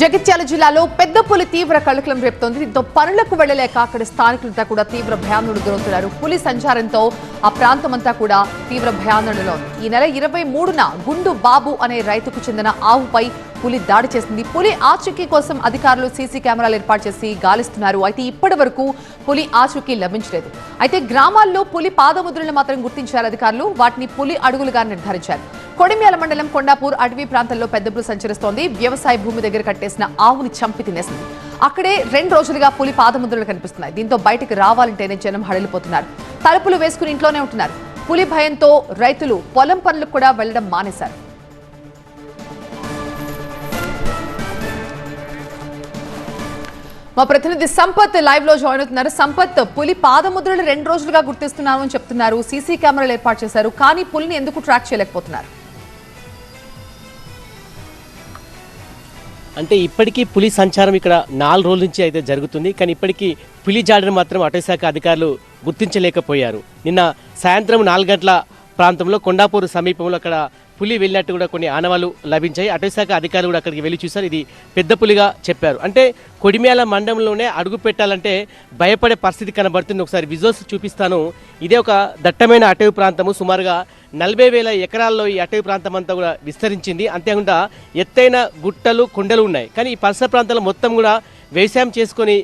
జగిత్యాల జిల్లాలో పెద్ద పులి తీవ్ర కళకలం రేపుతోంది. దీంతో పనులకు వెళ్ళలేక అక్కడి స్థానికులంతా కూడా తీవ్ర భయాందోళనకు గురవుతున్నారు. పులి సంచారంతో ఆ ప్రాంతమంతా కూడా తీవ్ర భయాందోళనలో ఉంది. ఈ నెల ఇరవై మూడున గుండు బాబు అనే రైతుకు చెందిన ఆవుపై పులి దాడి చేసింది. పులి ఆచూకీ కోసం అధికారులు సీసీ కెమెరాలు ఏర్పాటు చేసి గాలిస్తున్నారు. అయితే ఇప్పటి వరకు పులి ఆచూకీ లభించలేదు. అయితే గ్రామాల్లో పులి పాదముద్రలను మాత్రం గుర్తించారు అధికారులు. వాటిని పులి అడుగులుగా నిర్ధారించారు. కొడిమ్యాల మండలం కొండాపూర్ అటవీ ప్రాంతంలో పెద్ద పులి సంచరిస్తోంది. వ్యవసాయ భూమి దగ్గర కట్టేసిన ఆవుని చంపి తినేసింది. అక్కడే రెండు రోజులుగా పులి పాదముద్రలు కనిపిస్తున్నాయి. దీంతో బయటకు రావాలంటేనే జనం హడలిపోతున్నారు. తలుపులు వేసుకుని ఇంట్లోనే ఉంటున్నారు. పులి భయంతో రైతులు పొలం పనులకు కూడా వెళ్ళడం మానేశారు. మా ప్రతినిధి సంపత్ లైవ్లో జాయిన్ అవుతున్నారు. సంపత్ పులి పాదముద్రలు రెండు రోజులుగా గుర్తిస్తున్నాను అని చెప్తున్నారు. సీసీ కెమెరాలు ఏర్పాటు చేశారు. కానీ పులిని ఎందుకు ట్రాక్ చేయలేకపోతున్నారు? అంటే ఇప్పటికీ పులి సంచారం ఇక్కడ నాలుగు రోజుల నుంచి అయితే జరుగుతుంది. కానీ ఇప్పటికీ పులి జాడను మాత్రం అటవీశాఖ అధికారులు గుర్తించలేకపోయారు. నిన్న సాయంత్రం నాలుగు గంటల ప్రాంతంలో కొండాపూర్ సమీపంలో అక్కడ పులి వెళ్ళినట్టు కూడా కొన్ని ఆనవాలు లభించాయి. అటవీశాఖ అధికారులు కూడా అక్కడికి వెళ్ళి చూశారు. ఇది పెద్ద పులిగా చెప్పారు. అంటే కొడిమేల మండలంలోనే అడుగు పెట్టాలంటే భయపడే పరిస్థితి కనబడుతుంది. ఒకసారి విజువల్స్ చూపిస్తాను. ఇదే ఒక దట్టమైన అటవీ ప్రాంతము. సుమారుగా నలభై వేల ఎకరాల్లో ఈ అటవీ ప్రాంతం అంతా కూడా విస్తరించింది. అంతేకాకుండా ఎత్తైన గుట్టలు కొండలు ఉన్నాయి. కానీ ఈ పరిసర ప్రాంతాలు మొత్తం కూడా వ్యవసాయం చేసుకొని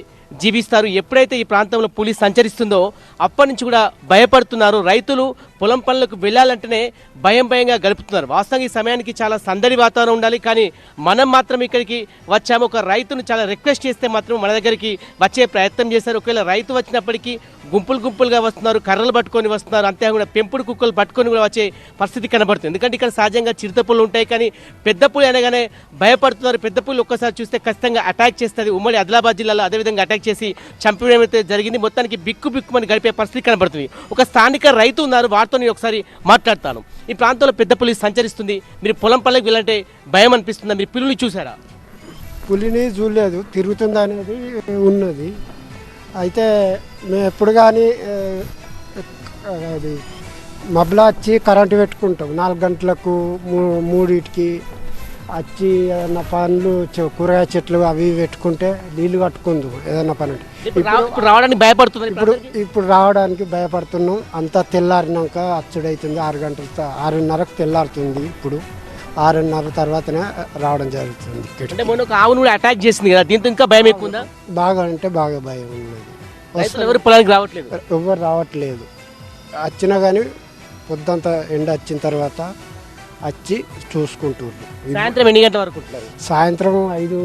జీవిస్తారు. ఎప్పుడైతే ఈ ప్రాంతంలో పులి సంచరిస్తుందో అప్పటి నుంచి కూడా భయపడుతున్నారు. రైతులు పొలం పనులకు వెళ్ళాలంటేనే భయం భయంగా గడుపుతున్నారు. వాస్తవంగా ఈ సమయానికి చాలా సందడి వాతావరణం ఉండాలి. కానీ మనం మాత్రం ఇక్కడికి వచ్చాము. ఒక రైతును చాలా రిక్వెస్ట్ చేస్తే మాత్రం మన దగ్గరికి వచ్చే ప్రయత్నం చేశారు. ఒకవేళ రైతు వచ్చినప్పటికీ గుంపులు గుంపులుగా వస్తున్నారు. కర్రలు పట్టుకొని వస్తున్నారు. అంతేకాకుండా పెంపుడు కుక్కలు పట్టుకొని కూడా వచ్చే పరిస్థితి కనబడుతుంది. ఎందుకంటే ఇక్కడ సహజంగా చిరుతపులు ఉంటాయి. కానీ పెద్ద పులి అనగానే భయపడుతున్నారు. పెద్ద పులి ఒక్కసారి చూస్తే ఖచ్చితంగా అటాక్ చేస్తుంది. ఉమ్మడి ఆదిలాబాద్ జిల్లాలో అదేవిధంగా అటాక్ చేసి చంపడం అయితే జరిగింది. మొత్తానికి బిక్కు బిక్కుమని గడిపే పరిస్థితి కనబడుతుంది. ఒక స్థానిక రైతు ఉన్నారు. వారితో నేను ఒకసారి మాట్లాడతాను. ఈ ప్రాంతంలో పెద్ద పులి సంచరిస్తుంది. మీరు పొలం పల్లెకి వెళ్ళంటే భయం అనిపిస్తుందా? మీరు పిల్లుని చూసారా పులిని చూడలేదు. తిరుగుతుంది అనేది ఉన్నది. అయితే మేము ఎప్పుడు కానీ అది మబ్బులా వచ్చి కరెంటు పెట్టుకుంటాం. నాలుగు గంటలకు మూ- మూడింటికి వచ్చి ఏదైనా పనులు కూరగాయ చెట్లు అవి పెట్టుకుంటే నీళ్ళు కట్టుకుందు ఏదైనా పని. ఇప్పుడు రావడానికి భయపడుతుంది ఇప్పుడు ఇప్పుడు రావడానికి భయపడుతున్నాం. అంతా తెల్లారినాక అచ్చుడైతుంది ఆరు గంటల ఆరున్నరకు తెల్లారుతుంది ఇప్పుడు. ఆరున్నర తర్వాతనే రావడం జరుగుతుంది ఇక్కడికి. అంటే మొన్న ఒక ఆవును కూడా అటాక్ చేసింది కదా దీంతో ఇంకా భయం ఎక్కువ ఉందా? బాగా అంటే బాగా భయం ఉన్నది. ఎవరు పొలానికి రావట్లేదు? ఎవ్వరు రావట్లేదు. వచ్చినా కానీ పొద్దంతా ఎండ వచ్చిన తర్వాత వచ్చి చూసుకుంటుర్రు సాయంత్రం ఎన్ని గంటల వరకు సాయంత్రం ఐదు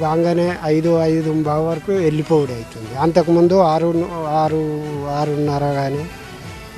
కాగానే ఐదు ఐదు బాగా వరకు వెళ్ళిపోవడం అవుతుంది. అంతకుముందు ఆరు ఆరు ఆరున్నర కానీ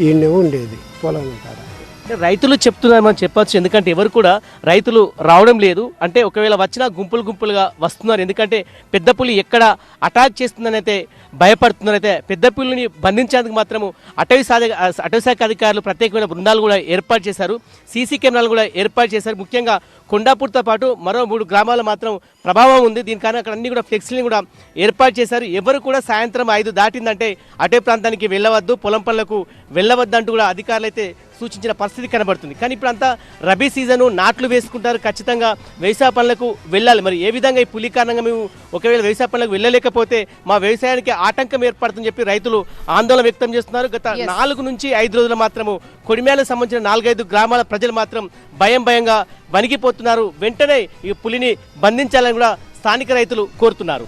ఈయనే ఉండేది పొలం కాడ. అంటే రైతులు చెప్తున్నారని చెప్పొచ్చు. ఎందుకంటే ఎవరు కూడా రైతులు రావడం లేదు. అంటే ఒకవేళ వచ్చినా గుంపులు గుంపులుగా వస్తున్నారు. ఎందుకంటే పెద్ద పులి ఎక్కడ అటాక్ చేస్తుందని అయితే భయపడుతున్నారు. అయితే పెద్ద పులిని బంధించేందుకు మాత్రము అటవీ సాధ అటవీ శాఖ అధికారులు ప్రత్యేకమైన బృందాలు కూడా ఏర్పాటు చేశారు. సీసీ కెమెరాలు కూడా ఏర్పాటు చేశారు. ముఖ్యంగా కొండాపూర్తో పాటు మరో మూడు గ్రామాలు మాత్రం ప్రభావం ఉంది. దీని కారణం అక్కడ అన్ని కూడా ఫ్లెక్సీని కూడా ఏర్పాటు చేశారు. ఎవరు కూడా సాయంత్రం ఐదు దాటిందంటే అటే ప్రాంతానికి వెళ్ళవద్దు పొలం పనులకు వెళ్ళవద్దు అంటూ కూడా అధికారులు అయితే సూచించిన పరిస్థితి కనబడుతుంది. కానీ ఇప్పుడు అంతా రబీ సీజను నాట్లు వేసుకుంటారు. ఖచ్చితంగా వ్యవసాయ పనులకు వెళ్ళాలి. మరి ఏ విధంగా ఈ పులి కారణంగా మేము ఒకవేళ వ్యవసాయ పనులకు వెళ్ళలేకపోతే మా వ్యవసాయానికి ఆటంకం ఏర్పడుతుందని చెప్పి రైతులు ఆందోళన వ్యక్తం చేస్తున్నారు. గత. నాలుగు నుంచి ఐదు రోజులు మాత్రము కొడిమేలకు సంబంధించిన నాలుగైదు గ్రామాల ప్రజలు మాత్రం భయం భయంగా వణికిపోతున్నారు. వెంటనే ఈ పులిని బంధించాలని కూడా స్థానిక రైతులు కోరుతున్నారు.